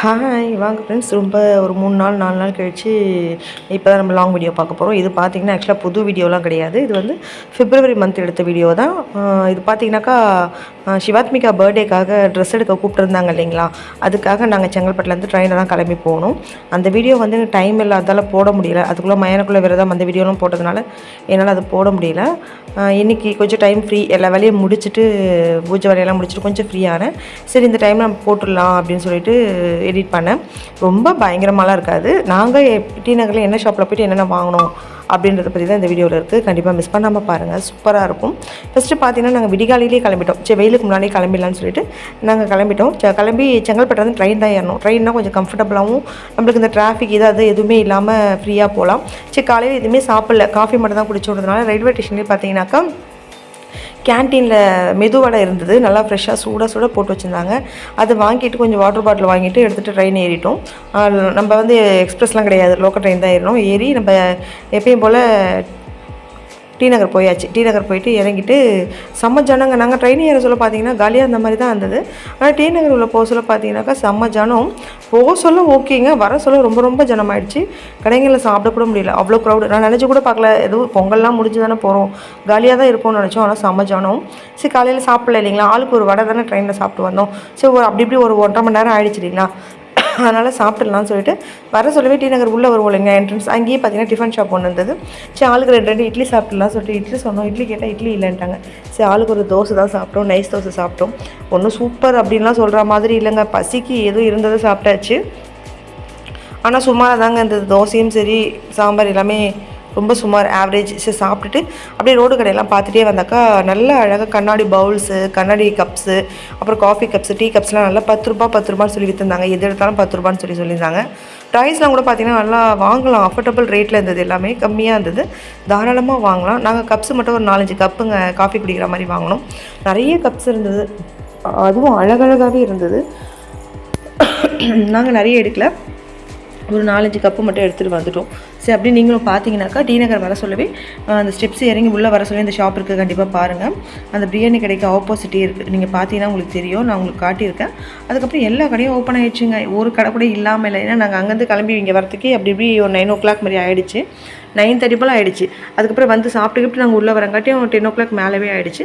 Hi வாங்க friends ரொம்ப ஒரு மூணு நாள் நாலு நாள் கழித்து இப்போ தான் நம்ம லாங் வீடியோ பார்க்க போகிறோம் இது பார்த்திங்கன்னா ஆக்சுவலாக புது வீடியோலாம் கிடையாது. இது வந்து ஃபிப்ரவரி மந்த் எடுத்த வீடியோ தான். இது பார்த்தீங்கன்னாக்கா சிவாத்மிகா பர்த்டேக்காக ட்ரெஸ் எடுக்க கூப்பிட்டுருந்தாங்க இல்லைங்களா? அதுக்காக நாங்கள் செங்கல்பட்டுலேருந்து ட்ரெயினில் தான் கிளம்பி போகணும் அந்த வீடியோ வந்து எனக்கு டைம் இல்லாதால போட முடியல. அதுக்குள்ளே மயனுக்குள்ளே விரதம் அந்த வீடியோலாம் போட்டதுனால என்னால் அது போட முடியல. இன்றைக்கி இன்னைக்கு கொஞ்சம் டைம் ஃப்ரீ எல்லா வேலையும் முடிச்சுட்டு பூஜை வேலையெல்லாம் முடிச்சுட்டு கொஞ்சம் ஃப்ரீயானேன் சரி இந்த டைம் நம்ம போட்டுடலாம் அப்படின்னு சொல்லிட்டு எடிட் பண்ணேன் ரொம்ப பயங்கரமாலாம் இருக்காது. நாங்கள் டி நகரில் என்ன ஷாப்பில் போய்ட்டு என்னென்ன வாங்கினோம் அப்படின்றத பற்றி தான் இந்த வீடியோவில் இருக்குது கண்டிப்பாக மிஸ் பண்ணாமல் பாருங்கள் சூப்பராக இருக்கும். ஃபஸ்ட்டு பார்த்தீங்கன்னா நாங்கள் விடிகாலையிலே கிளம்பிட்டோம். சரி வெயிலுக்கு முன்னாடியே கிளம்பிடலான்னு சொல்லிட்டு நாங்கள் கிளம்பிட்டோம். ச- கிளம்பி செங்கல்பட்டு வந்து ட்ரெயின் தான் ஏறணும். ட்ரெயின்னா கொஞ்சம் கம்ஃபர்டபுளாகவும் நம்மளுக்கு இந்த டிராஃபிக் இதாவது எதுவுமே இல்லாமல் ஃப்ரீயாக போகலாம். சரி காலையில் எதுவுமே சாப்பிடல. காஃபி மட்டும் தான் குடிச்சு விட்றதுனால ரயில்வே ஸ்டேஷன்லேயே பார்த்தீங்கன்னாக்கா கேன்டீனில் மெதுவடை இருந்தது. நல்லா ஃப்ரெஷ்ஷாக சூடாக சூடாக போட்டு வச்சுருந்தாங்க. அது வாங்கிட்டு கொஞ்சம் வாட்டர் பாட்டில் வாங்கிட்டு எடுத்துகிட்டு ட்ரெயின் ஏறிட்டோம். நம்ம வந்து எக்ஸ்பிரஸ்லாம் கிடையாது. லோக்கல் ட்ரெயின் தான் ஏறினோம் ஏறி நம்ம எப்பயும் போல் டி நகர் போயாச்சு. டி நகர் போயிட்டு இறங்கிட்டு செம்ம ஜனங்க. நாங்கள் ட்ரெயின் ஏற சொல்ல பார்த்தீங்கன்னா காலியாக அந்த மாதிரி தான் இருந்தது. ஆனால் டி நகர் உள்ள போக சொல்ல பார்த்தீங்கன்னாக்கா செம்ம ஜனம். போக சொல்ல ஓகேங்க. வர சொல்ல ரொம்ப ரொம்ப ஜனமாயிடுச்சு. கடைகளில் சாப்பிட கூட முடியல. அவ்வளோ க்ரௌடு நான் நினச்சி கூட பார்க்கல. எதுவும் பொங்கல்லாம் முடிஞ்சு தானே போகிறோம் காலியாக தான் இருப்போம்னு நினச்சோம். ஆனால் செம்ம ஜனம். சரி காலையில் சாப்பிடல இல்லைங்களா? ஆளுக்கு ஒரு வடை தானே ட்ரெயினில் சாப்பிட்டு வந்தோம். சரி ஒரு அப்படி இப்படி ஒரு ஒன்றரை மணி நேரம் ஆயிடுச்சு இல்லைங்களா? அதனால் சாப்பிட்லாம்னு சொல்லிட்டு வர சொல்லவே டி நகர் உள்ளே வருவோம் இல்லைங்க என்ட்ரன்ஸ் அங்கேயே பார்த்தீங்கன்னா டிஃபன் ஷாப் ஒன்று இருந்தது. சரி ஆளுக்கு ரெண்டு ரெண்டு இட்லி சாப்பிட்லாம் சொல்லிட்டு இட்லி சொன்னோம். இட்லி கேட்டால் இட்லி இல்லைன்ட்டாங்க. சரி ஆளுக்கு ஒரு தோசை தான் சாப்பிட்டோம். நைஸ் தோசை சாப்பிட்டோம். ஒன்றும் சூப்பர் அப்படின்லாம் சொல்கிற மாதிரி இல்லைங்க. பசிக்கு எதுவும் இருந்ததை சாப்பிட்டாச்சு. ஆனால் சுமாராக தாங்க இந்த தோசையும் சரி சாம்பார் எல்லாமே ரொம்ப சுமார் ஆவரேஜ் சாப்பிட்டுட்டு அப்படியே ரோடு கடையெல்லாம் பார்த்துட்டே வந்தாக்கா நல்ல அழகாக கண்ணாடி பவுல்ஸு கண்ணாடி கப்ஸு அப்புறம் காஃபி கப்ஸு டீ கப்ஸ்லாம் நல்லா பத்து ரூபா பத்து ரூபான்னு சொல்லி விற்றுருந்தாங்க எது எடுத்தாலும் பத்து ரூபான்னு சொல்லி சொல்லியிருந்தாங்க. ப்ரைஸ்லாம் கூட பார்த்தீங்கன்னா நல்லா வாங்கலாம். அஃபோர்டபுள் ரேட்டில் இருந்தது எல்லாமே. கம்மியாக இருந்தது. தாராளமாக வாங்கலாம். நாங்கள் கப்ஸ் மட்டும் ஒரு நாலஞ்சு கப்புங்க காஃபி குடிக்கிற மாதிரி வாங்கினோம். நிறைய கப்ஸ் இருந்தது. அதுவும் அழகழகாகவே இருந்தது. நாங்கள் நிறைய எடுக்கல. ஒரு நாலஞ்சு கப்பு மட்டும் எடுத்துகிட்டு வந்துட்டோம். சரி அப்படி நீங்களும் பார்த்தீங்கன்னாக்கா டி நகர் வர சொல்லவே அந்த ஸ்டெப்ஸ் இறங்கி உள்ளே வர சொல்லி இந்த ஷாப் இருக்குது கண்டிப்பாக பாருங்கள் அந்த பிரியாணி கடைக்கு ஆப்போசிட்டே இருக்குது நீங்கள் பார்த்தீங்கன்னா உங்களுக்கு தெரியும். நான் உங்களுக்கு காட்டியிருக்கேன். அதுக்கப்புறம் எல்லா கடையும் ஓப்பன் ஆகிடுச்சுங்க ஒரு கடை கூட இல்லாமல் இல்லை. ஏன்னா நாங்கள் அங்கேருந்து கிளம்பி இங்கே வரத்துக்கு அப்படி இப்படி ஒரு நைன் ஓ கிளாக் மாதிரி ஆகிடுச்சு நைன் தேர்ட்டி போல் ஆகிடுச்சு அதுக்கப்புறம் வந்து சாப்பிட்டுக்கிட்டு நாங்கள் உள்ளே வரங்காட்டியும் டென் ஓ கிளாக் மேலவே ஆகிடுச்சு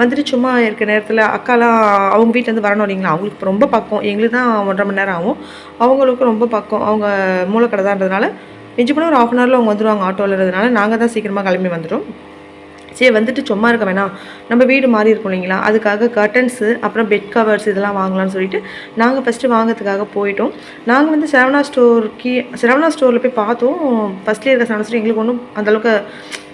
வந்துட்டு சும்மா இருக்க நேரத்தில் அக்காலாம் அவங்க வீட்டிலேருந்து வரணும் இல்லைங்களா? அவங்களுக்கு ரொம்ப பக்கம் எங்களுக்கு தான் ஒன்றரை மணி நேரம் ஆகும். அவங்களுக்கு ரொம்ப பக்கம் அவங்க மூளைக்கடை தான்றதுனால மிஞ்சி போனால் ஒரு ஆஃப் அன் ஹவரில் அவங்க வந்துடுவாங்க ஆட்டோவில்றதுனால நாங்கள் தான் சீக்கிரமாக கிளம்பி வந்துடும் சரி வந்துட்டு சும்மா இருக்க வேணாம். நம்ம வீடு மாறி இருக்கும் இல்லைங்களா? அதுக்காக கர்டன்ஸு அப்புறம் பெட் கவர்ஸ் இதெல்லாம் வாங்கலாம்னு சொல்லிட்டு நாங்கள் ஃபஸ்ட்டு வாங்கிறதுக்காக போயிட்டோம். நாங்கள் வந்து சரவணா கீ சரவணா ஸ்டோரில் போய் பார்த்தோம். ஃபஸ்ட்லேயே இருக்க சரவணா ஸ்டோர் எங்களுக்கு ஒன்றும் அந்தளவுக்கு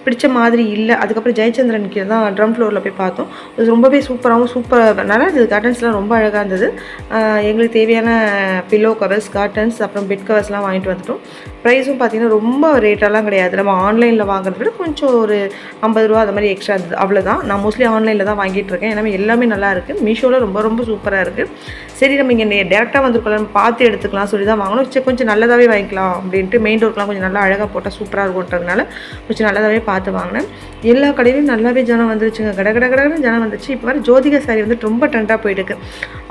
பிடிச்ச மாதிரி இல்லை. அதுக்கப்புறம் ஜெயச்சந்திரன் கீழே தான் ட்ரம் ஃப்ளோரில் போய் பார்த்தோம். அது ரொம்பவே சூப்பராகவும் சூப்பர் நல்லா இருந்தது. கர்டன்ஸ்லாம் ரொம்ப அழகாக இருந்தது. எங்களுக்கு தேவையான பில்லோ கவர்ஸ் கார்டன்ஸ் அப்புறம் பெட் கவர்ஸ்லாம் வாங்கிட்டு வந்துட்டோம். ப்ரைஸும் பார்த்தீங்கன்னா ரொம்ப ரேட்டெல்லாம் கிடையாது. நம்ம ஆன்லைனில் வாங்குறத விட கொஞ்சம் ஒரு ஐம்பது ரூபா அந்த மாதிரி எக்ஸ்ட்ரா இருந்தது. அவ்வளோதான் நான் மோஸ்ட்லி ஆன்லைனில் தான் வாங்கிட்டு இருக்கேன். ஏன்னா எல்லாமே நல்லா இருக்குது மீஷோவில் ரொம்ப ரொம்ப சூப்பராக இருக்குது சரி நம்ம இங்கே டேரெக்டாக வந்துருக்கலாம் பார்த்து எடுத்துக்கலாம் சொல்லி தான் வாங்கணும் சரி கொஞ்சம் நல்லதாகவே வாங்கிக்கலாம் அப்படின்ட்டு மெயின் டோர்க்கெலாம் கொஞ்சம் நல்லா அழகாக போட்டால் சூப்பராக இருக்கும்ன்றதுனால கொஞ்சம் நல்லதாகவே பார்த்து பார்த்து வாங்கினேன். எல்லா கடையிலையும் நல்லாவே ஜனம் வந்துருச்சுங்க. கட கட கடன்னு ஜனம் வந்துச்சு இப்போ வர ஜோதிகா சாரி வந்து ரொம்ப ட்ரெண்டாக போயிட்டுருக்கு.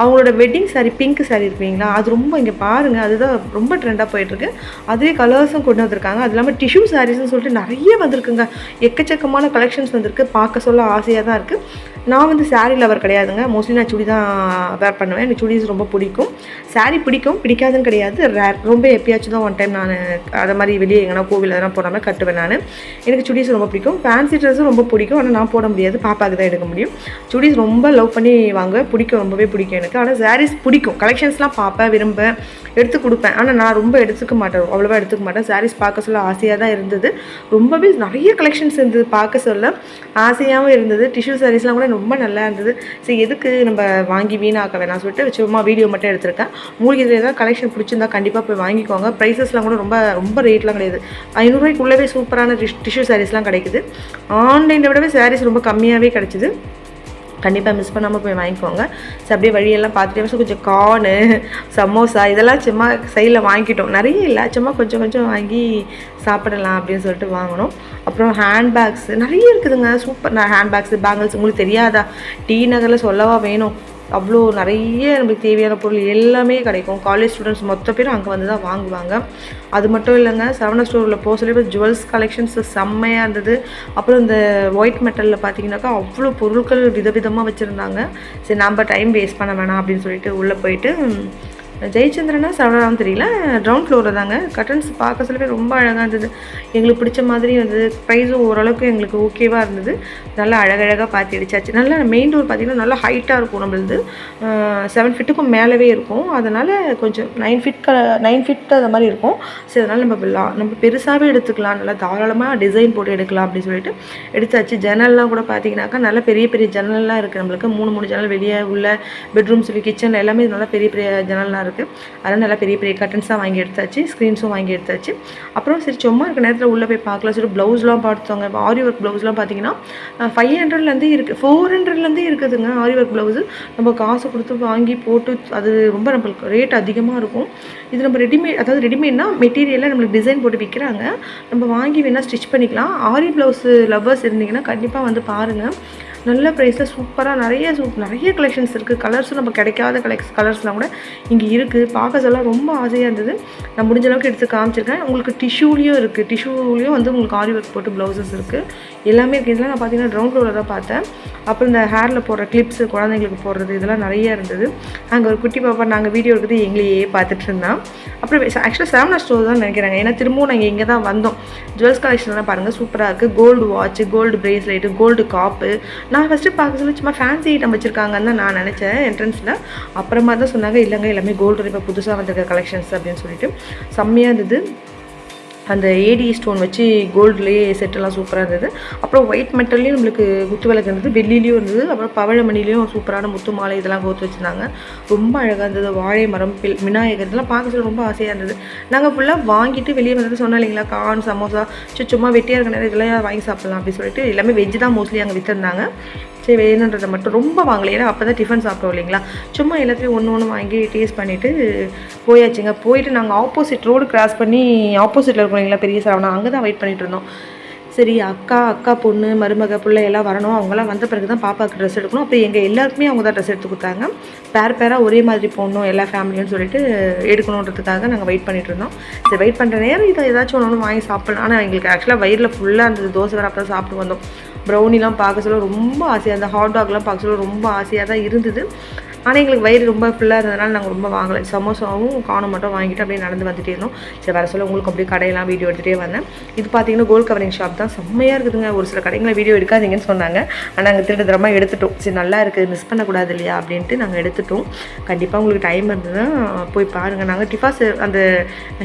அவங்களோட வெட்டிங் சாரி பிங்க் சாரி இருப்பீங்களா அது ரொம்ப இங்கே பாருங்கள் அதுதான் ரொம்ப ட்ரெண்டாக போயிட்டுருக்கு. அதுவே கலர்ஸும் கொண்டு வந்திருக்காங்க. அது இல்லாமல் டிஷ்யூ சாரீஸ்னு சொல்லிட்டு நிறைய வந்திருக்குங்க. எக்கச்சக்கமான கலெக்ஷன்ஸ் வந்திருக்கு. பார்க்க சொல்ல ஆசையாக தான் இருக்குது நான் வந்து சாரீ லவர் கிடையாதுங்க. மோஸ்ட்லி நான் சுடி தான் வேர் பண்ணுவேன். எனக்கு சுடிஸ் ரொம்ப பிடிக்கும். சாரீ பிடிக்கும் பிடிக்காதுன்னு கிடையாது. ரேர் ரொம்ப எப்பயாச்சும் தான் ஒன் டைம் நான் அதை மாதிரி வெளியே எங்கன்னா கோவில் அதெல்லாம் போடாமல் கட்டுவேன் நான். எனக்கு சுடிஸ் ரொம்ப பிடிக்கும். ஃபேன்சி ட்ரெஸ்ஸும் ரொம்ப பிடிக்கும். ஆனால் நான் போட முடியாது. பாப்பாக்கு தான் எடுக்க முடியும். சுடிஸ் ரொம்ப லவ் பண்ணி வாங்க பிடிக்கும் ரொம்பவே பிடிக்கும் எனக்கு. ஆனால் சாரீஸ் பிடிக்கும். கலெக்ஷன்ஸ்லாம் பார்ப்பேன் விரும்ப எடுத்து கொடுப்பேன். ஆனால் நான் ரொம்ப எடுத்துக்க மாட்டேன். அவ்வளோவா எடுத்துக்க மாட்டேன். சாரீஸ் பார்க்க சொல்ல ஆசையாக தான் இருந்தது. ரொம்பவே நிறைய கலெக்ஷன்ஸ் இருந்தது பார்க்க சொல்ல. ஆசையாகவும் இருந்தது. டிஷ்யூ சாரீஸ்லாம் கூட ரொம்ப நல்லா இருந்தது. சரி எதுக்கு நம்ம வாங்கி வீணாக்க வேணாம் சொல்லிட்டு சும்மா வீடியோ மட்டும் எடுத்திருக்கேன். உங்களுக்கு இதில் ஏதாவது கலெக்ஷன் பிடிச்சிருந்தா கண்டிப்பாக போய் வாங்கிக்கோங்க. ப்ரைஸஸ்லாம் கூட ரொம்ப ரொம்ப ரேட்லாம் கிடையாது. ஐநூறுரூவாய்க்குள்ளவே சூப்பரான டிஷ்யூ சாரீஸ்லாம் கிடைக்குது. ஆன்லைனை விடவே சாரீஸ் ரொம்ப கம்மியாகவே கிடச்சிது. கண்டிப்பாக மிஸ் பண்ணாமல் போய் வாங்கிக்கோங்க. ஸோ அப்படியே வழியெல்லாம் பார்த்துட்டே கொஞ்சம் கார்னு சமோசா இதெல்லாம் சும்மா சைடில் வாங்கிட்டோம். நிறைய இல்லை சும்மா கொஞ்சம் கொஞ்சம் வாங்கி சாப்பிடலாம் அப்படின்னு சொல்லிட்டு வாங்கினோம். அப்புறம் ஹேண்ட்பேக்ஸ் நிறைய இருக்குதுங்க. சூப்பர். நான் ஹேண்ட்பேக்ஸு பேங்கிள்ஸ் உங்களுக்கு தெரியாதா? டி நகரில் சொல்லவா வேணும்? அவ்வளோ நிறைய நம்மளுக்கு தேவையான பொருள் எல்லாமே கிடைக்கும். காலேஜ் ஸ்டூடெண்ட்ஸ் மொத்த பேரும் அங்கே வந்து தான் வாங்குவாங்க. அது மட்டும் இல்லைங்க சரவண ஸ்டோரில் போக சொல்லி ஜுவல்ஸ் கலெக்ஷன்ஸ் செம்மையாக இருந்தது. அப்புறம் இந்த ஒயிட் மெட்டலில் பார்த்தீங்கன்னாக்கா அவ்வளோ பொருட்கள் விதவிதமாக வச்சுருந்தாங்க. சரி நம்ம டைம் வேஸ்ட் பண்ண வேணாம் அப்படின்னு சொல்லிட்டு உள்ளே போயிட்டு ஜெயச்சந்திரனா சரவணாவும் தெரியல. கிரவுண்ட் ஃப்ளோரில் தாங்க. கட்டன்ஸ் பார்க்க சொல்லவே ரொம்ப அழகாக இருந்தது. எங்களுக்கு பிடிச்ச மாதிரி இருந்தது ப்ரைஸும் ஓரளவுக்கு எங்களுக்கு ஓகேவாக இருந்தது. நல்லா அழகழகாக பார்த்து அடிச்சாச்சு. நல்லா மெயின் டோர் பார்த்திங்கன்னா நல்லா ஹைட்டாக இருக்கும் நம்மளது. செவன் ஃபிட்டுக்கும் மேலவே இருக்கும். அதனால் கொஞ்சம் நைன் ஃபிட் க நைன் ஃபிட் அது மாதிரி இருக்கும். சரி அதனால் நம்ம நம்ம பெருசாகவே எடுத்துக்கலாம். நல்லா தாராளமாக டிசைன் போட்டு எடுக்கலாம் அப்படின்னு சொல்லிட்டு எடுத்தாச்சு. ஜன்னல்லாம் கூட பார்த்தீங்கன்னாக்கா நல்லா பெரிய பெரிய ஜன்னல்லாம் இருக்குது நம்மளுக்கு. மூணு மூணு ஜன்னல் வெளியே உள்ள பெட்ரூம் சொல்லி கிச்சன் எல்லாமே நல்லா பெரிய பெரிய ஜன்னல்லாம் இருக்குது அதனால் நல்லா பெரிய பெரிய கட்டன்ஸாக வாங்கி எடுத்தாச்சு ஸ்க்ரீன்ஸும் வாங்கி எடுத்தாச்சு. அப்புறம் சரி சும்மா இருக்க நேரத்தில் உள்ளே போய் பார்க்கலாம். சரி ப்ளவுஸ்லாம் பார்த்தோங்க இப்போ ஆரி ஒர்க் ப்ளவுஸ்லாம் பார்த்தீங்கன்னா ஃபைவ் ஹண்ட்ரட்லேருந்து இருக்குது ஃபோர் ஹண்ட்ரட்லேருந்தே இருக்குதுங்க ஆரி ஒர்க் ப்ளவுஸு நம்ம காசு கொடுத்து வாங்கி போட்டு அது ரொம்ப நம்மளுக்கு ரேட் அதிகமாக இருக்கும். இது நம்ம ரெடிமேட் அதாவது ரெடிமேட்னா மெட்டீரியலாக நம்மளுக்கு டிசைன் போட்டு விற்கிறாங்க நம்ம வாங்கி வேணால் ஸ்டிச் பண்ணிக்கலாம். ஆரி ப்ளவுஸு லவ்வர்ஸ் இருந்தீங்கன்னா கண்டிப்பாக வந்து பாருங்கள் நல்ல ப்ரைஸில் சூப்பராக நிறைய சூப் நிறைய கலெக்ஷன்ஸ் இருக்குது கலர்ஸும் நம்ம கிடைக்காத கலெக்ஸ் கலர்ஸ்லாம் கூட இங்கே இருக்குது பார்க்க சொல்ல ரொம்ப ஆசையாக இருந்தது. நான் முடிஞ்ச அளவுக்கு எடுத்து காமிச்சிருக்கேன். உங்களுக்கு டிஷ்யூலேயும் இருக்குது டிஷ்யூலேயும் வந்து உங்களுக்கு ஆரி ஒர்க் போட்டு ப்ளவுசஸ் இருக்குது எல்லாமே இருக்குது இதெல்லாம் நான் பார்த்தீங்கன்னா ட்ரௌண்ட் ஃப்ளோரில் தான் பார்த்தேன். அப்புறம் இந்த ஹேரில் போடுற கிளிப்ஸு குழந்தைங்களுக்கு போடுறது இதெல்லாம் நிறைய இருந்தது. அங்கே ஒரு குட்டி பாப்பா நாங்கள் வீடியோ எடுக்கிறது எங்களையே பார்த்துட்டு இருந்தான் அப்புறம் ஆக்சுவலாக செவனா ஸ்டோர் தான் நினைக்கிறாங்க. ஏன்னா திரும்பவும் நாங்கள் இங்கே தான் வந்தோம். ஜுவல்ஸ் கலெக்ஷன்லாம் பாருங்கள் சூப்பராக இருக்குது gold watch gold bracelet gold காப்பு நான் ஃபஸ்ட்டு பார்க்க சொல்லி சும்மா ஃபேன்சி ஐட்டம் வச்சுருக்காங்கன்னு தான் நான் நினச்சேன் என்ட்ரன்ஸில் அப்புறமா தான் சொன்னாங்க இல்லைங்க எல்லாமே கோல்டு இப்போ புதுசாக வந்திருக்க கலெக்ஷன்ஸ் அப்படின்னு சொல்லிட்டு. செம்மையாக இருந்தது. அந்த ஏடி ஸ்டோன் வச்சு கோல்டுலேயே செட்டெல்லாம் சூப்பராக இருந்தது. அப்புறம் ஒயிட் மெட்டல்லையும் நம்மளுக்கு குத்து விளக்கு இருந்தது வெள்ளிலையும் இருந்தது அப்புறம் பவழமணிலையும் சூப்பரான முத்து மாலை இதெல்லாம் கோத்து வச்சுருந்தாங்க. ரொம்ப அழகாக இருந்தது வாழை மரம் பில் விநாயகர் இதெல்லாம் பார்க்க சொல்ல ரொம்ப ஆசையாக இருந்தது. நாங்கள் ஃபுல்லாக வாங்கிட்டு வெளியே வந்தது சொன்னோம் இல்லைங்களா கார்ன் சமோசா சும்மா வெட்டியாக இருக்க நேரம் இதெல்லாம் வாங்கி சாப்பிட்லாம் அப்படின்னு சொல்லிட்டு எல்லாமே வெஜ்ஜு தான் மோஸ்ட்லி அங்கே விற்றுருந்தாங்க சரி வேணுன்றதை மட்டும் ரொம்ப வாங்கலை. ஏன்னா அப்போ தான் டிஃபன் சாப்பிட்டோம் இல்லைங்களா? சும்மா எல்லாத்தையும் ஒன்று ஒன்று வாங்கி டேஸ்ட் பண்ணிவிட்டு போயாச்சுங்க. போயிட்டு நாங்கள் ஆப்போசிட் ரோடு கிராஸ் பண்ணி ஆப்போசிட்டில் இருக்கோம் இல்லைங்களா பெரிய சரவணா அங்கே தான் வெயிட் பண்ணிகிட்டு இருந்தோம். சரி அக்கா அக்கா பொண்ணு மருமக பிள்ளை எல்லாம் வரணும். அவங்களாம் வந்த பிறகு தான் பாப்பாவுக்கு ட்ரெஸ் எடுக்கணும். அப்போ எங்கள் எல்லாருக்குமே அவங்க தான் ட்ரெஸ் எடுத்து கொடுத்தாங்க. பேர் பேராக ஒரே மாதிரி போடணும் எல்லா ஃபேமிலியும் சொல்லிட்டு எடுக்கணுன்றதுக்காக நாங்கள் வெயிட் பண்ணிட்டு இருந்தோம். சரி வெயிட் பண்ணுற நேரம் இதை ஏதாச்சும் ஒன்று ஒன்று வாங்கி சாப்பிடலாம். ஆனால் எங்களுக்கு ஆக்சுவலாக வயிறில் ஃபுல்லாக அந்த தோசை வேறு அப்போ தான் சாப்பிட்டு வந்தோம். ப்ரௌனிலாம் பார்க்க சொல்ல ரொம்ப ஆசையாக அந்த ஹாட் டாக்லாம் பார்க்க சொல்ல ரொம்ப ஆசையாக தான் இருந்தது. ஆனால் எங்களுக்கு வயிறு ரொம்ப ஃபுல்லாக இருந்ததுனால நாங்கள் ரொம்ப வாங்கலை. சமோசாவும் காணும் மட்டும் வாங்கிட்டு அப்படியே நடந்து வந்துட்டே இருந்தோம். சரி வர சொல்ல உங்களுக்கு அப்படியே கடையெல்லாம் வீடியோ எடுத்துகிட்டே வந்தேன். இது பார்த்தீங்கன்னா கோல்ட் கவரிங் ஷாப் தான். செம்மையாக இருக்குதுங்க. ஒரு சில கடைங்களை வீடியோ எடுக்காதீங்கன்னு சொன்னாங்க. ஆனால் நாங்கள் திருட்டு தரமாக எடுத்துட்டோம். சரி நல்லா இருக்குது மிஸ் பண்ணக்கூடாது இல்லையா? அப்படின்ட்டு நாங்கள் எடுத்துட்டோம். கண்டிப்பாக உங்களுக்கு டைம் இருந்ததுன்னா போய் பாருங்கள் நாங்கள் டிஃபாஸ் அந்த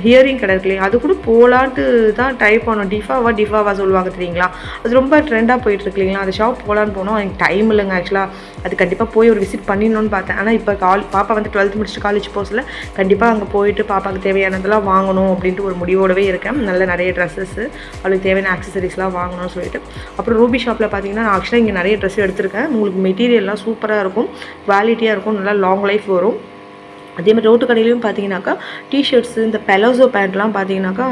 ஹியரிங் கடை இருக்கு அது கூட போகலான்ட்டு தான் ட்ரை பண்ணோம். டிஃபாவா டிஃபாவா சொல்லுவாங்க தெரியுங்களா? அது ரொம்ப ட்ரெண்டாக போயிட்டு இருக்கு இல்லைங்களா? அந்த ஷாப் போகலான்னு போனோம். எனக்கு டைம் இல்லைங்க ஆக்சுவலாக அது கண்டிப்பாக போய் ஒரு விசிட் பண்ணிடணும்னு பார்த்தேன் ஆனால் இப்போ கால் பாப்பா வந்து டுவெல்த் முடிச்சுட்டு காலேஜ் போஸில் கண்டிப்பாக அங்கே போயிட்டு பாப்பாவுக்கு தேவையானதெல்லாம் வாங்கணும் அப்படின்ட்டு ஒரு முடிவோடவே இருக்கேன். நல்ல நிறைய ட்ரெஸ்ஸஸ்ஸு அவளுக்கு தேவையான ஆக்சசரிஸ்லாம் வாங்கணும்னு சொல்லிட்டு. அப்புறம் ரூபி ஷாப்பில் பார்த்தீங்கன்னா நான் ஆக்சுவலாக இங்கே நிறைய ட்ரெஸ் எடுத்திருக்கேன். உங்களுக்கு மெட்டீரியல்லாம் சூப்பராக இருக்கும் குவாலிட்டியாக இருக்கும் நல்லா லாங் லைஃப் வரும். அதே மாதிரி ரோட்டு கடையிலையும் பார்த்தீங்கன்னாக்கா டிஷர்ட்ஸு இந்த பெலோசோ பேண்ட்லாம் பார்த்தீங்கன்னாக்கா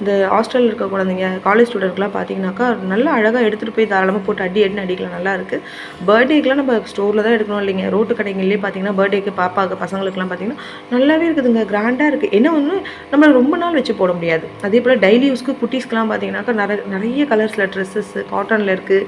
இந்த ஹாஸ்டலில் இருக்க குழந்தைங்க காலேஜ் ஸ்டூடெண்ட்க்குலாம் பார்த்தீங்கன்னாக்கா நல்லா அழகாக எடுத்துகிட்டு போய் தாராளமாக போட்டு அடி அடின்னு அடிக்கலாம். நல்லா இருக்குது பர்த்டேக்கெலாம் நம்ம ஸ்டோரில் தான் எடுக்கணும் இல்லைங்க. ரோட்டு கடைங்கள்லேயே பார்த்தீங்கன்னா பர்த்டேக்கு பாப்பாவுக்கு பசங்களுக்குலாம் பார்த்தீங்கன்னா நல்லாவே இருக்குதுங்க. கிராண்டாக இருக்குது என்ன ஒன்று நம்ம ரொம்ப நாள் வச்சு போட முடியாது. அதே போல் டெய்லி யூஸ்க்கு குட்டீஸ்க்கெலாம் பார்த்தீங்கன்னாக்கா நிறைய நிறைய கலர்ஸில் ட்ரெஸ்ஸஸ் காட்டனில் இருக்குது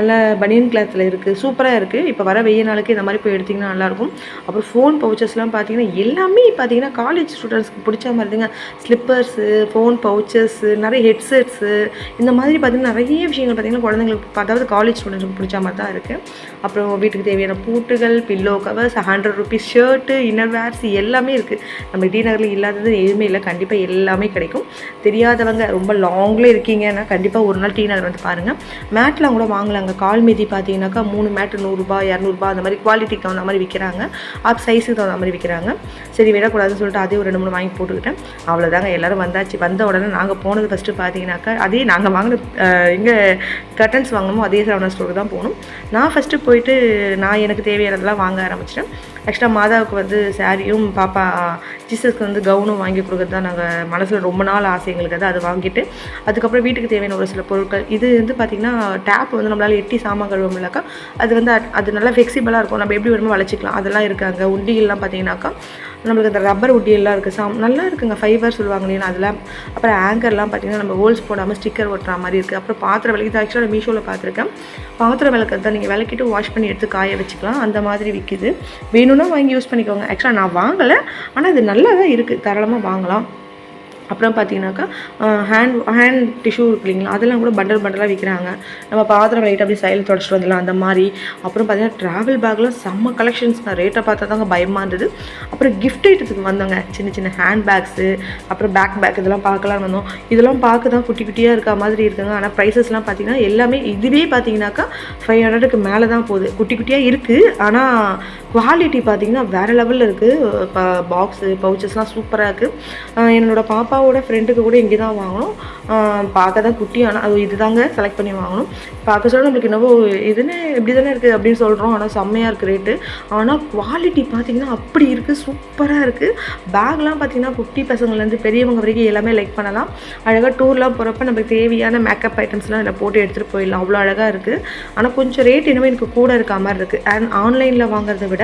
நல்ல பனியன் கிளாத்தில் இருக்குது சூப்பராக இருக்குது இப்போ வர வெய்ய நாளுக்கு இந்த மாதிரி போய் எடுத்திங்கன்னா நல்லாயிருக்கும் அப்புறம் ஃபோன் பவுச்சஸ்லாம் பார்த்தீங்கன்னா எல்லாமே பார்த்தீங்கன்னா காலேஜ் ஸ்டூடெண்ட்ஸ்க்கு பிடிச்ச மாதிரி தாங்க ஸ்லிப்பர்ஸு ஃபோன் பவுச்சர்ஸு நிறைய ஹெட்செட்ஸு இந்த மாதிரி பார்த்தீங்கன்னா நிறைய விஷயங்கள் பார்த்தீங்கன்னா குழந்தைங்களுக்கு அதாவது காலேஜ் ஸ்டூடெண்ட்ஸ்க்கு பிடிச்ச மாதிரி தான் இருக்குது அப்புறம் வீட்டுக்கு தேவையான பூட்டுகள் pillow covers hundred rupees shirt inner wears எல்லாமே இருக்குது நம்ம டி நகரில் இல்லாதது எதுவுமே இல்லை. கண்டிப்பாக எல்லாமே கிடைக்கும். தெரியாதவங்க ரொம்ப லாங்கில் இருக்கீங்கன்னா கண்டிப்பாக ஒரு நாள் டி நகர் வந்து பாருங்கள் மேட்லாம் கூட வாங்கலாங்க. கால் மீதி பார்த்தீங்கன்னாக்கா மூணு மேட்டு நூறுரூபா இரநூறுபா அந்த மாதிரி குவாலிட்டிக்கு தகுந்த மாதிரி விற்கிறாங்க அப் சைஸுக்கு தகுந்த மாதிரி விற்கிறாங்க சரி விடக்கூடாதுன்னு சொல்லிட்டு அதே ஒரு ரெண்டு மூணு வாங்கி போட்டுக்கிட்டேன். அவ்வளோதாங்க எல்லோரும் வந்தாச்சு. வந்த உடனே நாங்கள் போனது ஃபஸ்ட்டு பார்த்தீங்கன்னாக்கா அதே நாங்கள் வாங்கின எங்கே கர்டன்ஸ் வாங்கணுமோ அதே சரவணா ஸ்டோருக்கு தான் போகணும். நான் ஃபஸ்ட்டு போயிட்டு நான் எனக்கு தேவையானதெல்லாம் வாங்க ஆரம்பிச்சிட்டேன். ஆக்சுவலாக மாதாவுக்கு வந்து சாரியும் பாப்பா ஜீசஸ்க்கு வந்து கவுனும் வாங்கி கொடுக்குறது தான் நாங்கள் மனசில் ரொம்ப நாள் ஆசை எங்களுக்கு அது அது வாங்கிட்டு. அதுக்கப்புறம் வீட்டுக்கு தேவையான ஒரு சில பொருட்கள். இது வந்து பார்த்திங்கன்னா டேப் வந்து நம்மளால் எட்டி சாமான் கழுவோம்னாக்கா அது வந்து அது- நல்லா ஃப்ளெக்சிபிளாக இருக்கும். நம்ம எப்படி வேணுமோ வளைச்சிக்கலாம் அதெல்லாம் இருக்காங்க. உண்டிகள்லாம் பார்த்தீங்கன்னாக்கா நம்மளுக்கு அந்த ரப்பர் ஒட்டியெல்லாம் இருக்குது சாம் நல்லா இருக்குங்க. ஃபைபர் சொல்லுவாங்க இல்லையா? அதெல்லாம் அப்புறம் ஆங்கர்லாம் பார்த்திங்கன்னா நம்ம ஹோல்ஸ் போடாமல் ஸ்டிக்கர் ஒட்டுற மாதிரி இருக்குது அப்புறம் பாத்திரம் விளக்கி ஆக்சுவலாக மீஷோவில் பார்த்துருக்கேன் பாத்திரம் விளக்கிறது தான் நீங்கள் விளக்கிட்டு வாஷ் பண்ணி எடுத்து காய வச்சுக்கலாம். அந்த மாதிரி விற்கிது வேணும்னா வாங்கி யூஸ் பண்ணிக்கோங்க. ஆக்சுவலாக நான் வாங்கலை. ஆனால் இது நல்லா தான் இருக்குது தாராளமாக வாங்கலாம். அப்புறம் பார்த்தீங்கன்னாக்கா ஹேண்ட் ஹேண்ட் டிஷ்யூ இருக்கு இல்லைங்களா அதெல்லாம் கூட பண்டல் பண்டலாக விற்கிறாங்க நம்ம பாத்திரம் லைட் அப்படியே சைடில் தொடச்சிட்டு வந்துடலாம் அந்த மாதிரி. அப்புறம் பார்த்தீங்கன்னா ட்ராவல் பேக்லாம் செம்ம கலெக்ஷன்ஸ் நான் ரேட்டை பார்த்தா தாங்க பயமாக இருந்தது. அப்புறம் கிஃப்ட் ஐட்டத்துக்கு வந்தோங்க சின்ன சின்ன ஹேண்ட் பேக்ஸு அப்புறம் பேக் பேக் இதெல்லாம் பார்க்கலாம் வந்தோம். இதெல்லாம் பார்க்க தான் குட்டி குட்டியாக இருக்க மாதிரி இருக்குங்க. ஆனால் ப்ரைஸஸ்லாம் பார்த்தீங்கன்னா எல்லாமே இதுவே பார்த்தீங்கன்னாக்கா ஃபைவ் ஹண்ட்ரடுக்கு மேலே தான் போகுது. குட்டி குட்டியாக இருக்குது ஆனால் குவாலிட்டி பார்த்தீங்கன்னா வேறு லெவலில் இருக்குது பாக்ஸு பவுச்சஸ்லாம் சூப்பராக இருக்குது என்னோட பாப்பாவோட ஃப்ரெண்டுக்கு கூட இங்கே தான் வாங்கினோம் பார்க்க தான் குட்டி ஆனால் அது இதுதாங்க செலக்ட் பண்ணி வாங்கணும். பார்க்க சொல்ல நம்மளுக்கு என்னவோ இதுன்னு இப்படி தானே இருக்குது அப்படின்னு சொல்கிறோம் ஆனால் செம்மையாக இருக்குது ரேட்டு ஆனால் குவாலிட்டி பார்த்தீங்கன்னா அப்படி இருக்குது சூப்பராக இருக்குது பேக்லாம் பார்த்தீங்கன்னா குட்டி பசங்கள்லேருந்து பெரியவங்க வரைக்கும் எல்லாமே லைக் பண்ணலாம். அழகாக டூர்லாம் போகிறப்ப நமக்கு தேவையான மேக்கப் ஐட்டம்ஸ்லாம் இதில் போட்டு எடுத்துகிட்டு போயிடலாம். அவ்வளோ அழகாக இருக்குது ஆனால் கொஞ்சம் ரேட் என்னவோ எனக்கு கூட இருக்க மாதிரி இருக்குது அண்ட் ஆன்லைனில் வாங்குறத விட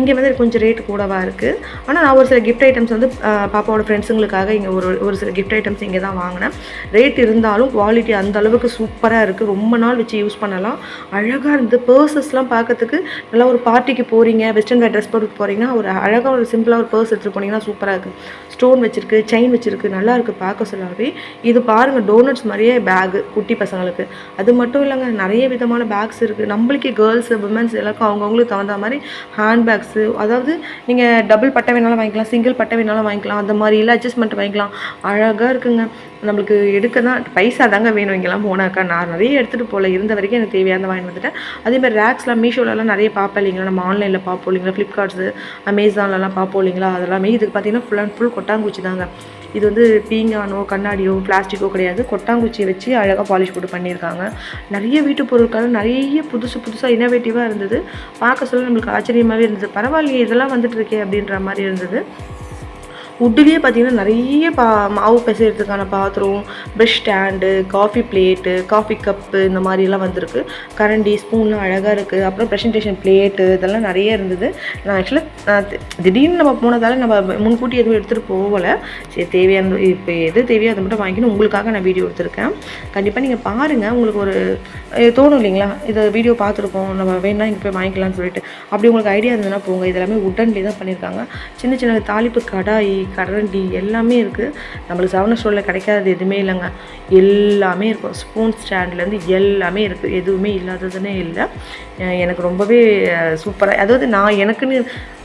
இங்கே வந்து கொஞ்சம் ரேட் கூடவாக இருக்குது ஆனால் நான் ஒரு சில கிஃப்ட் ஐட்டம்ஸ் வந்து பாப்பாவோட ஃப்ரெண்ட்ஸுங்களுக்காக இங்கே ஒரு ஒரு சில கிஃப்ட் ஐட்டம்ஸ் இங்கே தான் வாங்கினேன். ரேட் இருந்தாலும் குவாலிட்டி அந்த அளவுக்கு சூப்பராக இருக்குது ரொம்ப நாள் வச்சு யூஸ் பண்ணலாம். அழகாக இருந்து பர்சஸ்லாம் பார்க்கறதுக்கு நல்லா ஒரு பார்ட்டிக்கு போகிறீங்க வெஸ்டர்ன் வேர் ட்ரெஸ் போட்டு போகிறீங்கன்னா ஒரு அழகாக ஒரு சிம்பிளாக ஒரு பர்ஸ் எடுத்துகிட்டு போனீங்கன்னா சூப்பராக இருக்குது ஸ்டோன் வச்சிருக்கு செயின் வச்சிருக்கு நல்லா இருக்குது பார்க்க சொல்லாவே. இது பாருங்கள் டோனட்ஸ் மாதிரியே பேகு குட்டி பசங்களுக்கு. அது மட்டும் இல்லைங்க நிறைய விதமான பேக்ஸ் இருக்குது நம்மளுக்கே கேர்ள்ஸ் உமன்ஸ் எல்லாருக்கும் அவங்கவுங்களுக்கு தகுந்த மாதிரி ஹேண்ட் பேக்ஸ் அதாவது நீங்கள் டபுள் பட்டை வேணாலும் வாங்கிக்கலாம் சிங்கிள் பட்டை வேணாலும் வாங்கிக்கலாம் அந்த மாதிரி இல்லை அட்ஜஸ்ட்மெண்ட் வாங்கிக்கலாம். அழகாக இருக்குங்க. நம்மளுக்கு எடுக்க தான் பைசா தாங்க வேணும் இங்கெல்லாம் போனாக்கா. நான் நிறைய எடுத்துகிட்டு போகல இருந்த வரைக்கும் எனக்கு தேவையான வாங்கிட்டு வந்துட்டேன். அதே மாதிரி ரேக்ஸ்லாம் மீஷோலலாம் நிறைய பார்ப்பேன் இல்லைங்களா? நம்ம ஆன்லைனில் பார்ப்போம் இல்லைங்களா? ஃப்ளிப்கார்ட்ஸு அமேசான்லலாம் பார்ப்போம் இல்லைங்களா? அதெல்லாமே இதுக்கு பார்த்தீங்கன்னா ஃபுல் அண்ட் ஃபுல் கொட்டாங்குச்சி தாங்க. இது வந்து பீங்கானோ கண்ணாடியோ பிளாஸ்டிக்கோ கிடையாது. கொட்டாங்குச்சியை வச்சு அழகாக பாலிஷ் போட்டு பண்ணியிருக்காங்க. நிறைய வீட்டு பொருட்கள் நிறைய புதுசு புதுசாக இனோவேட்டிவாக இருந்தது. பார்க்க சொல்ல நம்மளுக்கு ஆச்சரியமாகவே இருந்தது. பரவாயில்லையே இதெல்லாம் வந்துட்டு இருக்கே அப்படின்ற மாதிரி இருந்தது. உட்டுலேயே பார்த்தீங்கன்னா நிறைய பா மாவு பிசைகிறதுக்கான பாத்திரம் brush stand coffee plate coffee cup இந்த மாதிரிலாம் வந்திருக்கு. கரண்டி ஸ்பூன்லாம் அழகாக இருக்குது அப்புறம் ப்ரெசன்டேஷன் பிளேட்டு இதெல்லாம் நிறைய இருந்தது. நான் ஆக்சுவலாக திடீர்னு நம்ம போனதால் நம்ம முன்கூட்டி எதுவும் எடுத்துகிட்டு போகலை. சரி தேவையான இப்போ எது தேவையோ அதை மட்டும் வாங்கிக்கணும். உங்களுக்காக நான் வீடியோ எடுத்திருக்கேன். கண்டிப்பாக நீங்கள் பாருங்கள் உங்களுக்கு ஒரு தோணும் இல்லைங்களா? இதை வீடியோ பார்த்துருக்கோம் நம்ம வேணா இங்கே போய் வாங்கிக்கலாம்னு சொல்லிட்டு. அப்படி உங்களுக்கு ஐடியா இருந்ததுன்னா போங்க. இது எல்லாமே உட்டன்லேயே தான் பண்ணியிருக்காங்க. சின்ன சின்ன தாளிப்பு கடாய் கரண்டி எல்லாமே இருக்குது நம்மளுக்கு சவன ஸ்டோரில் கிடைக்காதது எதுவுமே இல்லைங்க. எல்லாமே இருக்கும். ஸ்பூன் ஸ்டாண்ட்லேருந்து எல்லாமே இருக்குது எதுவுமே இல்லாததுன்னே இல்லை. எனக்கு ரொம்பவே சூப்பராக அதாவது நான் எனக்குன்னு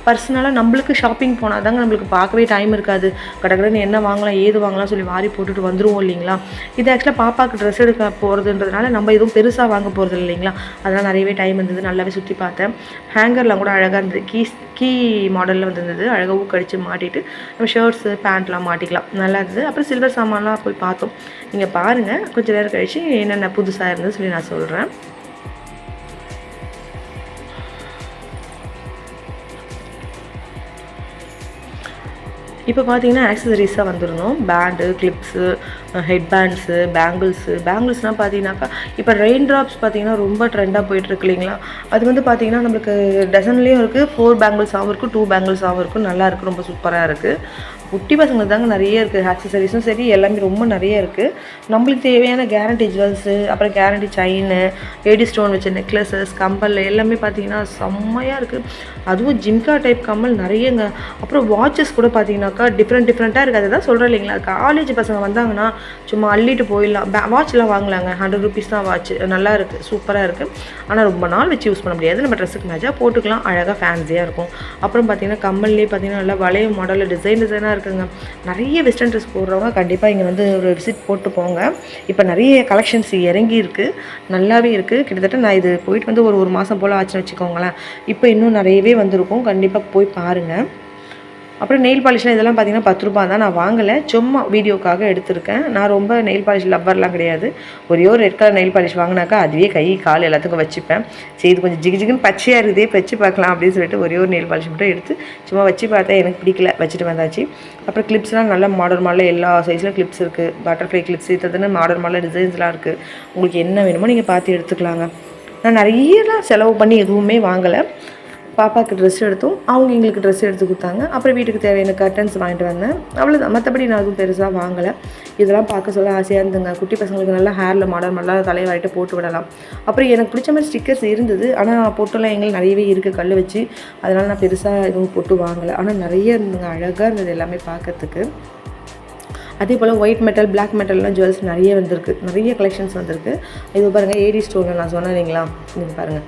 பர்சனலாக நம்மளுக்கு ஷாப்பிங் போனால் தாங்க நம்மளுக்கு பார்க்கவே டைம் இருக்காது. கடற்கடன்னு என்ன வாங்கலாம் ஏது வாங்கலாம் சொல்லி வாரி போட்டுட்டு வந்துடுவோம் இல்லைங்களா? இது ஆக்சுவலாக பாப்பாவுக்கு ட்ரெஸ் எடுக்க போகிறதுன்றதுனால நம்ம எதுவும் பெருசாக வாங்க போகிறது இல்லைங்களா? அதெல்லாம் நிறையவே டைம் இருந்தது. நல்லாவே சுற்றி பார்த்தேன். ஹேங்கர்லாம் கூட அழகாக இருந்தது. கீ கீ மாடலில் வந்திருந்தது. அழகாக ஊக்கடிச்சு மாட்டிட்டு நம்ம ஷர்ட்ஸு பேண்ட்லாம் மாட்டிக்கலாம். நல்லா இருந்தது. அப்புறம் சில்வர் சாமான்லாம் போய் பார்த்தோம். நீங்கள் பாருங்கள் கொஞ்சம் நேரம் கழித்து என்னென்ன புதுசாக இருந்தது சொல்லி நான் சொல்கிறேன் இப்போ பார்த்தீங்கன்னா ஆக்சசரிஸாக வந்துடணும். Band clips head bands bangles பேங்கிள்ஸ்லாம் பார்த்தீங்கன்னாக்கா இப்போ ரெயின் ட்ராப்ஸ் பார்த்தீங்கன்னா ரொம்ப ட்ரெண்டாக போயிட்டுருக்கு இல்லைங்களா? அது வந்து பார்த்தீங்கன்னா நம்மளுக்கு டசன்லேயும் இருக்குது ஃபோர் பேங்கிள்ஸாகவும் இருக்குது டூ பேங்கிள்ஸாகவும் இருக்குது நல்லா இருக்குது ரொம்ப சூப்பராக இருக்குது குட்டி பசங்களுக்கு தாங்க நிறைய இருக்குது ஆக்சசரிஸும் சரி எல்லாமே ரொம்ப நிறைய இருக்குது நம்மளுக்கு தேவையான கேரண்டி ஜுவல்ஸு அப்புறம் கேரண்டி செயின் ஏடி ஸ்டோன் வச்ச நெக்லஸஸ் கம்பல் எல்லாமே பார்த்தீங்கன்னா செம்மையாக இருக்குது அதுவும் ஜிம்கா டைப் கம்மல் நிறையங்க. அப்புறம் வாட்சஸ் கூட பார்த்தீங்கன்னாக்கா டிஃப்ரெண்ட் டிஃப்ரெண்ட்டாக இருக்குது அதுதான் சொல்கிறேன் இல்லைங்களா? காலேஜ் பசங்க வந்தாங்கன்னா சும்மா அள்ளிட்டு போயிடலாம். வாட்ச்லாம் வாங்கலாங்க. ஹண்ட்ரட் ருபீஸ் தான் வாட்ச் நல்லா இருக்குது சூப்பராக இருக்குது ஆனால் ரொம்ப நாள் வச்சு யூஸ் பண்ண முடியாது. நம்ம ட்ரெஸ்ஸுக்கு மேட்சாக போட்டுக்கலாம். அழகாக ஃபேன்சியாக இருக்கும். அப்புறம் பார்த்தீங்கன்னா கம்மல்லே பார்த்தீங்கன்னா நல்லா வளைய மாடலில் டிசைன் டிசைனாக இருக்குங்க. நிறைய வெஸ்டர்ன் ட்ரெஸ் போடுறவங்க கண்டிப்பாக இங்கே வந்து ஒரு விசிட் போட்டு போங்க. இப்போ நிறைய கலெக்ஷன்ஸ் இறங்கி இருக்குது நல்லாவே இருக்குது கிட்டத்தட்ட நான் இது போயிட்டு வந்து ஒரு ஒரு மாதம் போல் ஆச்சுன்னு வச்சுக்கோங்களேன். இப்போ இன்னும் நிறையவே வந்திருக்கும். கண்டிப்பாக போய் பாருங்கள் அப்புறம் நெயில் பாலிஷ்லாம் இதெல்லாம் பார்த்தீங்கன்னா பத்து ரூபா தான். நான் வாங்கலை. சும்மா வீடியோக்காக எடுத்திருக்கேன். நான் ரொம்ப நெயில் பாலிஷ் லவ்வர்லாம் கிடையாது. ஒரே ஒரு ரெட் கலர் நெயில் பாலிஷ் வாங்கினாக்கா அதுவே கை கால் எல்லாத்துக்கும் வச்சுப்பேன். சரி இது கொஞ்சம் ஜிகு ஜிகுன்னு பச்சையாக இருக்குதே வச்சு பார்க்கலாம் அப்படின்னு சொல்லிட்டு ஒரே ஒரு நெயில் பாலிஷ் மட்டும் எடுத்து சும்மா வச்சு பார்த்தா எனக்கு பிடிக்கல. வச்சுட்டு வந்தாச்சு. அப்புறம் கிளிப்ஸ்லாம் நல்ல மாடல் மாடலில் எல்லா சைஸில் கிளிப்ஸ் இருக்குது பட்டர்ஃப்ளை கிளிப்ஸ் இதுன்னு மாடல் மாடல் டிசைன்ஸ்லாம் இருக்குது உங்களுக்கு என்ன வேணுமோ நீங்கள் பார்த்து எடுத்துக்கலாங்க. நான் நிறையலாம் செலவு பண்ணி எதுவுமே வாங்கலை. பாப்பாவுக்கு ட்ரெஸ் எடுத்தோம். அவங்க எங்களுக்கு ட்ரெஸ் எடுத்து கொடுத்தாங்க. அப்புறம் வீட்டுக்கு தேவையான கர்டன்ஸ் வாங்கிட்டு வந்தேன். அவ்வளோதான் மற்றபடி நான் எதுவும் பெருசாக வாங்கலை. இதெல்லாம் பார்க்க சொல்ல ஆசையாக இருந்துங்க குட்டி பசங்களுக்கு நல்லா ஹேரில் மாடல் மாடலாக தலையை வாரிட்டு போட்டு விடலாம். அப்புறம் எனக்கு பிடிச்ச மாதிரி ஸ்டிக்கர்ஸ் இருந்தது. ஆனால் பொட்டெல்லாம் எங்களுக்கு நிறையவே இருக்குது கல் வச்சு. அதனால் நான் பெருசாக எதுவும் பொட்டு வாங்கலை. ஆனால் நிறைய இருந்துங்க அழகாக இருந்தது எல்லாமே பார்க்கறதுக்கு. அதே போல் ஒயிட் மெட்டல் பிளாக் மெட்டல்லாம் ஜுவல்ஸ் நிறைய வந்திருக்கு. நிறைய கலெக்ஷன்ஸ் வந்திருக்கு. இது பாருங்கள் ஏடி ஸ்டோனில் நான் சொன்னேன் இல்லைங்களா? நீங்கள் பாருங்கள்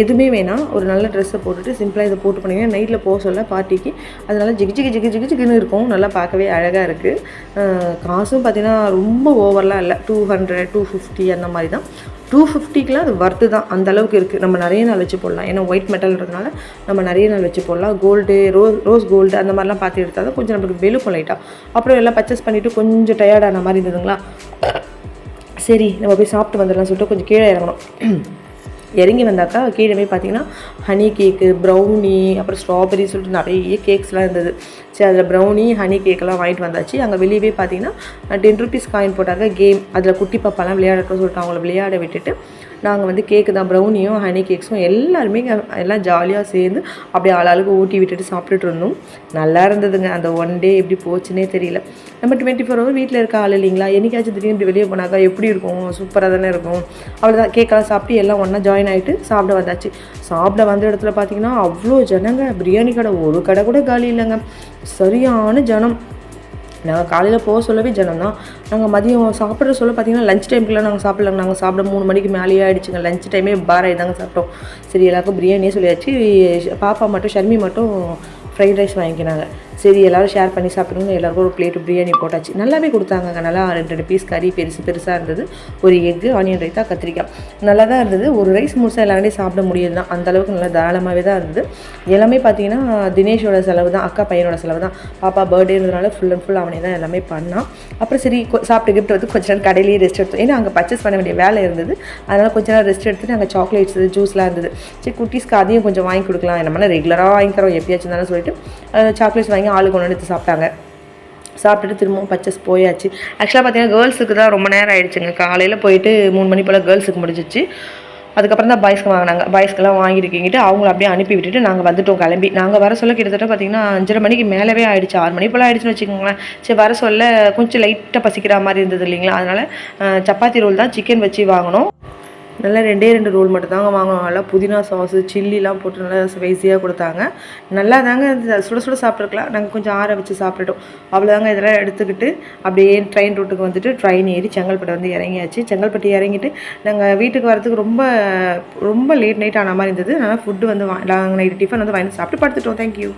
எதுவுமே வேணாம் ஒரு நல்ல ட்ரெஸ்ஸை போட்டுட்டு சிம்பிளாக இதை போட்டு பண்ணிங்கன்னா நைட்டில் போக சொல்ல பார்ட்டிக்கு அதனால் ஜிகி ஜிகி ஜிகி ஜிகு ஜிகுன்னு இருக்கும். நல்லா பார்க்கவே அழகாக இருக்குது காசும் பார்த்தீங்கன்னா ரொம்ப ஓவர்லாம் இல்லை. டூ ஹண்ட்ரட் டூ ஃபிஃப்டி அந்த மாதிரி தான். டூ ஃபிஃப்டிக்கெலாம் அது ஒர்த்து தான். அந்த அளவுக்கு இருக்குது நம்ம நிறைய நாள் வச்சு போடலாம். ஏன்னா ஒயிட் மெட்டல்ன்றதுனால நம்ம நிறைய நாள் வச்சு போடலாம். கோல்டு ரோஸ் ரோஸ் கோல்டு அந்த மாதிரிலாம் பார்த்து எடுத்தால் தான் கொஞ்சம் நம்மளுக்கு வெளுக்கும் லைட்டாக அப்புறம் எல்லாம் பர்ச்சேஸ் பண்ணிவிட்டு கொஞ்சம் டயர்டான மாதிரி இருந்ததுங்களா? சரி நம்ம போய் சாப்பிட்டு வந்துடலாம் சொல்லிட்டு கொஞ்சம் கீழே இறங்கணும். இறங்கி வந்தாக்கா கீழே போய் பார்த்தீங்கன்னா ஹனி கேக்கு ப்ரௌனி அப்புறம் ஸ்ட்ராபெரி சொல்லிட்டு நிறைய கேக்ஸ்லாம் இருந்தது. சரி அதில் ப்ரௌனி ஹனி கேக்கெல்லாம் வாங்கிட்டு வந்தாச்சு. அங்கே வெளியவே பார்த்தீங்கன்னா டென் ருபீஸ் காயின் போட்டாங்க கேம் அதில் குட்டி பாப்பாலாம் விளையாடட்டும் சொல்லிட்டு அவங்கள விளையாட விட்டுட்டு நாங்கள் வந்து கேக்கு தான் ப்ரௌனியும் ஹனி கேக்ஸும் எல்லாருமே எல்லாம் ஜாலியாக சேர்ந்து அப்படியே ஆளாளுக்கு ஊட்டி விட்டுட்டு சாப்பிட்டுட்டு இருந்தோம். நல்லா இருந்ததுங்க. அந்த ஒன் டே எப்படி போச்சுன்னே தெரியல. நம்ம டுவெண்ட்டி ஃபோர் ஹவர் வீட்டில் இருக்க ஆள் இல்லைங்களா? என்னைக்காச்சும் திடீர்னு இப்படி வெளியே போனாக்கா எப்படி இருக்கும்? சூப்பராக தானே இருக்கும். அவ்வளோதான் கேக்கெல்லாம் சாப்பிட்டு எல்லாம் ஒன்றா ஜாயின் ஆகிட்டு சாப்பிட வந்தாச்சு. சாப்பிட வந்த இடத்துல பார்த்தீங்கன்னா அவ்வளோ ஜனங்க. பிரியாணி கடை ஒரு கடை கூட காலி இல்லைங்க. சரியான ஜனம். நாங்கள் காலையில் போக சொல்லவே ஜனம் தான் நாங்கள் மதியம் சாப்பிட்ற சொல்ல பார்த்தீங்கன்னா லஞ்ச் டைம்க்குலாம் நாங்கள் சாப்பிடலாங்க நாங்கள் சாப்பிட மூணு மணிக்கு மேலேயே ஆகிடுச்சுங்க லஞ்ச் டைமே பாராய் தாங்க சாப்பிட்டோம். சரி எல்லாருக்கும் பிரியாணியே சொல்லியாச்சு. பாப்பா மட்டும் ஷர்மி மட்டும் ஃப்ரைட் ரைஸ் வாங்கிக்கினாங்க. சரி எல்லோரும் ஷேர் பண்ணி சாப்பிடணும்னு எல்லாருக்கும் ஒரு பிளேட் பிரியாணி போட்டாச்சு. நல்லாவே கொடுத்தாங்க நல்லா ரெண்டு ரெண்டு பீஸ் கறி பெருசு பெருசாக இருந்தது. ஒரு எக்கு ஆனியன் ரைத்தா கத்திரிக்காய். நல்லா தான் இருந்தது. ஒரு ரைஸ் முழுசாக எல்லாருமே சாப்பிட முடியுது தான் அந்தளவுக்கு நல்லா தாராளமாகவே தான் இருந்தது. எல்லாமே பார்த்தீங்கன்னா தினேஷோட செலவு தான் அக்கா பையனோட செலவு தான் பாப்பா பர்த்டேன்றதுனால ஃபுல் அண்ட் ஃபுல் அவனே தான் எல்லாமே பண்ணான். அப்புறம் சரி சாப்பிட்டு கிஃப்ட் வந்து கொஞ்ச நேரம் கடையிலேயே ரெஸ்ட் எடுத்தோம். ஏன்னா அங்கே பர்ச்சேஸ் பண்ண வேண்டிய வேலை இருந்தது. அதனால் கொஞ்ச நேரம் ரெஸ்ட் எடுத்துட்டு அங்கே சாக்லேட்ஸ் ஜூஸ்லாம் இருந்தது. சரி குட்டீஸ்க்கு அதையும் கொஞ்சம் வாங்கி கொடுக்கலாம். நம்ம ரெகுலராக வாங்கிக்கிறோம் எப்பயாச்சும் தானே சொல்லிட்டு. சாக்லேட்ஸ் வாங்கி ஆளுக்கு ஒன்று எடுத்து சாப்பிட்டாங்க. சாப்பிட்டுட்டு திரும்பவும் பர்ச்சேஸ் போயாச்சு. ஆக்சுவலாக பார்த்தீங்கன்னா கேர்ள்ஸுக்கு தான் ரொம்ப நேரம் ஆயிடுச்சுங்க. காலையில் போயிட்டு மூணு மணி போல் கேர்ள்ஸுக்கு முடிஞ்சிச்சு. அதுக்கப்புறம் தான் பாய்ஸ்க்கு வாங்கினாங்க. பாய்ஸ்க்கெல்லாம் வாங்கிருக்கீங்கிட்டு அவங்கள அப்படியே அனுப்பி விட்டுட்டு நாங்கள் வந்துட்டோம் கிளம்பி. நாங்கள் வர சொல்ல கிட்டத்தட்ட பார்த்தீங்கன்னா அஞ்சரை மணிக்கு மேலவே ஆயிடுச்சு. ஆறு மணி போல் ஆயிடுச்சுன்னு வச்சுக்கோங்களேன். சரி வர சொல்ல கொஞ்சம் லைட்டாக பசிக்கிற மாதிரி இருந்தது இல்லைங்களா? அதனால் சப்பாத்தி ரோல் தான் சிக்கன் வச்சு வாங்கினோம். நல்லா ரெண்டே ரெண்டு ரோல் மட்டும் தாங்க வாங்கினோம் நல்லா புதினா சாஸு சில்லிலாம் போட்டு நல்லா ஸ்பைஸியாக கொடுத்தாங்க. நல்லா தாங்க சுட சுட சாப்பிட்ருக்கலாம் நாங்கள் கொஞ்சம் ஆற வச்சு சாப்பிட்டுட்டோம். அவ்வளோதாங்க இதெல்லாம் எடுத்துக்கிட்டு அப்படியே ட்ரெயின் ரூட்டுக்கு வந்துட்டு ட்ரெயின் ஏறி செங்கல்பட்டு வந்து இறங்கியாச்சு. செங்கல்பட்டு இறங்கிட்டு நாங்கள் வீட்டுக்கு வரதுக்கு ரொம்ப ரொம்ப லேட் நைட் ஆன மாதிரி இருந்தது. அதனால் ஃபுட்டு வந்து வா நாங்கள் நைட்டு டிஃபன் வந்து வாங்கி சாப்பிட்டு படுத்துட்டோம். தேங்க்யூ